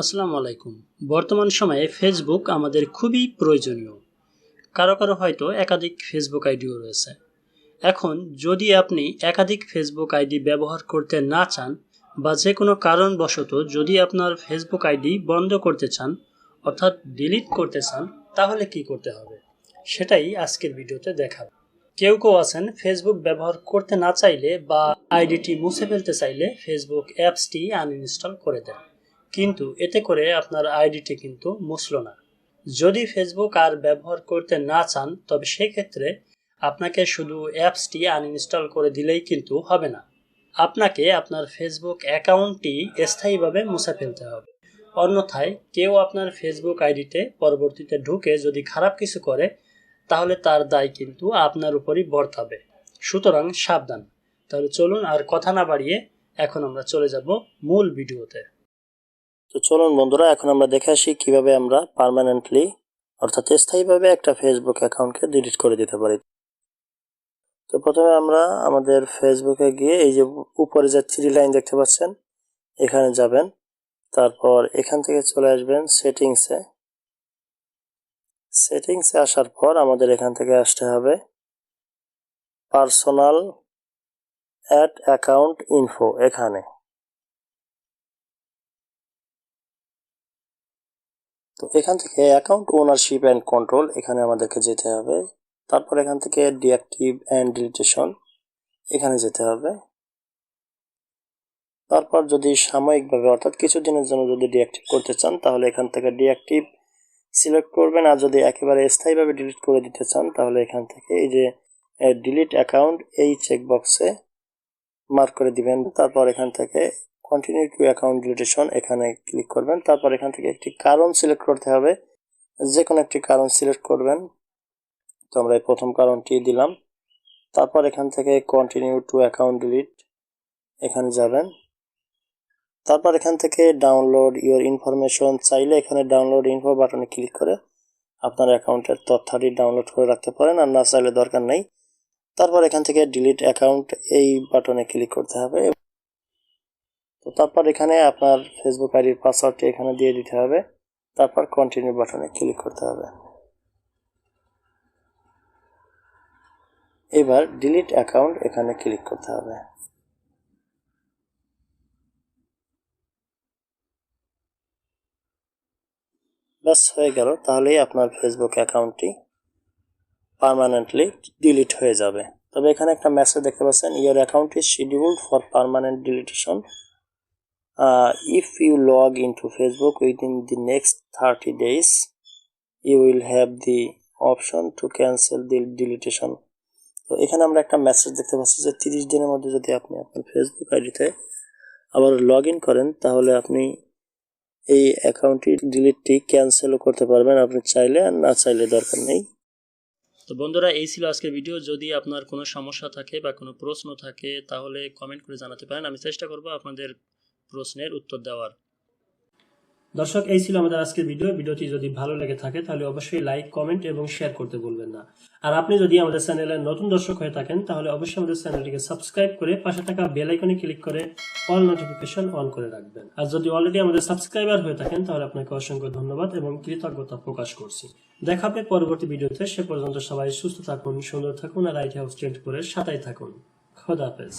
আসসালামু আলাইকুম। বর্তমান সময়ে ফেসবুক আমাদের খুবই প্রয়োজনীয়। কারও কারও হয়তো একাধিক ফেসবুক আইডিও রয়েছে। এখন যদি আপনি একাধিক ফেসবুক আইডি ব্যবহার করতে না চান বা যে কোনো কারণবশত যদি আপনার ফেসবুক আইডি বন্ধ করতে চান অর্থাৎ ডিলিট করতে চান, তাহলে কি করতে হবে? সেটাই আজকের ভিডিওতে দেখাবো। কেউ কেউ আছেন ফেসবুক ব্যবহার করতে না চাইলে বা আইডিটি মুছে ফেলতে চাইলে ফেসবুক অ্যাপসটি আনইনস্টল করে দেন। কিন্তু এতে করে আপনার আইডিটি কিন্তু মুছল না। যদি ফেসবুক আর ব্যবহার করতে না চান, তবে সেক্ষেত্রে আপনাকে শুধু অ্যাপসটি আনইনস্টল করে দিলেই কিন্তু হবে না। আপনাকে আপনার ফেসবুক অ্যাকাউন্টটি স্থায়ীভাবে মুছে ফেলতে হবে। অন্যথায় কেউ আপনার ফেসবুক আইডিতে পরবর্তীতে ঢুকে যদি খারাপ কিছু করে, তাহলে তার দায় কিন্তু আপনার উপরই বর্তাবে। সুতরাং সাবধান। তাহলে চলুন আর কথা না বাড়িয়ে এখন আমরা চলে যাব মূল ভিডিওতে। তো চলুন বন্ধুরা, এখন আমরা দেখে আসি কীভাবে আমরা পার্মানেন্টলি অর্থাৎ স্থায়ীভাবে একটা ফেসবুক অ্যাকাউন্টকে ডিলিট করে দিতে পারি। তো প্রথমে আমরা আমাদের ফেসবুকে গিয়ে এই যে উপরে যে থ্রি লাইন দেখতে পাচ্ছেন, এখানে যাবেন। তারপর এখান থেকে চলে আসবেন সেটিংসে সেটিংসে আসার পর আমাদের এখান থেকে আসতে হবে পার্সোনাল অ্যাট অ্যাকাউন্ট ইনফো এখানে। তো এখান থেকে অ্যাকাউন্ট ওনারশিপ অ্যান্ড কন্ট্রোল এখানে আমাদেরকে যেতে হবে। তারপর এখান থেকে ডিঅ্যাক্টিভ অ্যান্ড ডিলিটেশন এখানে যেতে হবে। তারপর যদি সাময়িকভাবে, অর্থাৎ কিছুদিনের জন্য যদি ডিঅ্যাক্টিভ করতে চান, তাহলে এখান থেকে ডিঅ্যাক্টিভ সিলেক্ট করবেন। আর যদি একেবারে স্থায়ীভাবে ডিলিট করে দিতে চান, তাহলে এখান থেকে এই যে ডিলিট অ্যাকাউন্ট এই চেকবক্সে মার্ক করে দিবেন। তারপর এখান থেকে কন্টিনিউ টু অ্যাকাউন্ট ডিলিটেশন এখানে ক্লিক করবেন। তারপর এখান থেকে একটি কারণ সিলেক্ট করতে হবে। যে কোনো একটি কারণ সিলেক্ট করবেন। তো আমরা এই প্রথম কারণটি দিলাম। তারপর এখান থেকে কন্টিনিউ টু অ্যাকাউন্ট ডিলিট এখানে যাবেন। তারপর এখান থেকে ডাউনলোড ইওর ইনফরমেশন চাইলে এখানে ডাউনলোড ইনফো বাটনে ক্লিক করে আপনার অ্যাকাউন্টের তথ্যটি ডাউনলোড করে রাখতে পারেন। আর না চাইলে দরকার নেই। তারপর এখান থেকে ডিলিট অ্যাকাউন্ট এই বাটনে ক্লিক করতে হবে। তো তারপর এখানে আপনার ফেসবুক আইডির পাসওয়ার্ডটি এখানে দিয়ে দিতে হবে। তারপর কন্টিনিউ বাটনে ক্লিক করতে হবে। এবার ডিলিট অ্যাকাউন্ট এখানে ক্লিক করতে হবে। ব্যাস, হয়ে গেল। তাহলেই আপনার ফেসবুক অ্যাকাউন্টটি পার্মানেন্টলি ডিলিট হয়ে যাবে। তবে এখানে একটা মেসেজ দেখতে পাচ্ছেন your account is scheduled for permanent deletion uh, if you log into facebook within the next 30 days you will have the option to cancel the deletion. তো এখানে আমরা একটা মেসেজ দেখতে পাচ্ছি যে তিরিশ দিনের মধ্যে যদি আপনি আপনার ফেসবুক আইডিতে আবার লগ ইন করেন তাহলে আপনি এই অ্যাকাউন্টটি ডিলিটটি ক্যান্সেলও করতে পারবেন। আপনি চাইলে আর না চাইলে দরকার নেই। তো বন্ধুরা এই ছিল আজকের ভিডিও যদি আপনার কোনো সমস্যা থাকে বা কোনো প্রশ্ন থাকে তাহলে কমেন্ট করে জানাতে পারেন। আমি চেষ্টা করব আপনাদের প্রশ্নের উত্তর দেওয়ার। দর্শক, এই ছিল আমাদের আজকের ভিডিও। ভিডিওটি যদি ভালো লেগে থাকে, তাহলে অবশ্যই লাইক, কমেন্ট এবং শেয়ার করতে ভুলবেন না। আর আপনি যদি আমাদের চ্যানেলের নতুন দর্শক হয়ে থাকেন, তাহলে অবশ্যই আমাদের চ্যানেলটিকে সাবস্ক্রাইব করে পাশে থাকা বেল আইকনে ক্লিক করে অল নোটিফিকেশন অন করে রাখবেন। আর যদি অলরেডি আমাদের সাবস্ক্রাইবার হয়ে থাকেন, তাহলে আপনাকে অসংখ্য ধন্যবাদ এবং কৃতজ্ঞতা প্রকাশ করছি। দেখা হবে পরবর্তী ভিডিওতে। সে পর্যন্ত সবাই সুস্থ থাকুন, সুন্দর থাকুন আর আইটি হাউস ট্রেন্ড করে সাতাই থাকুন। খোদা হাফেজ।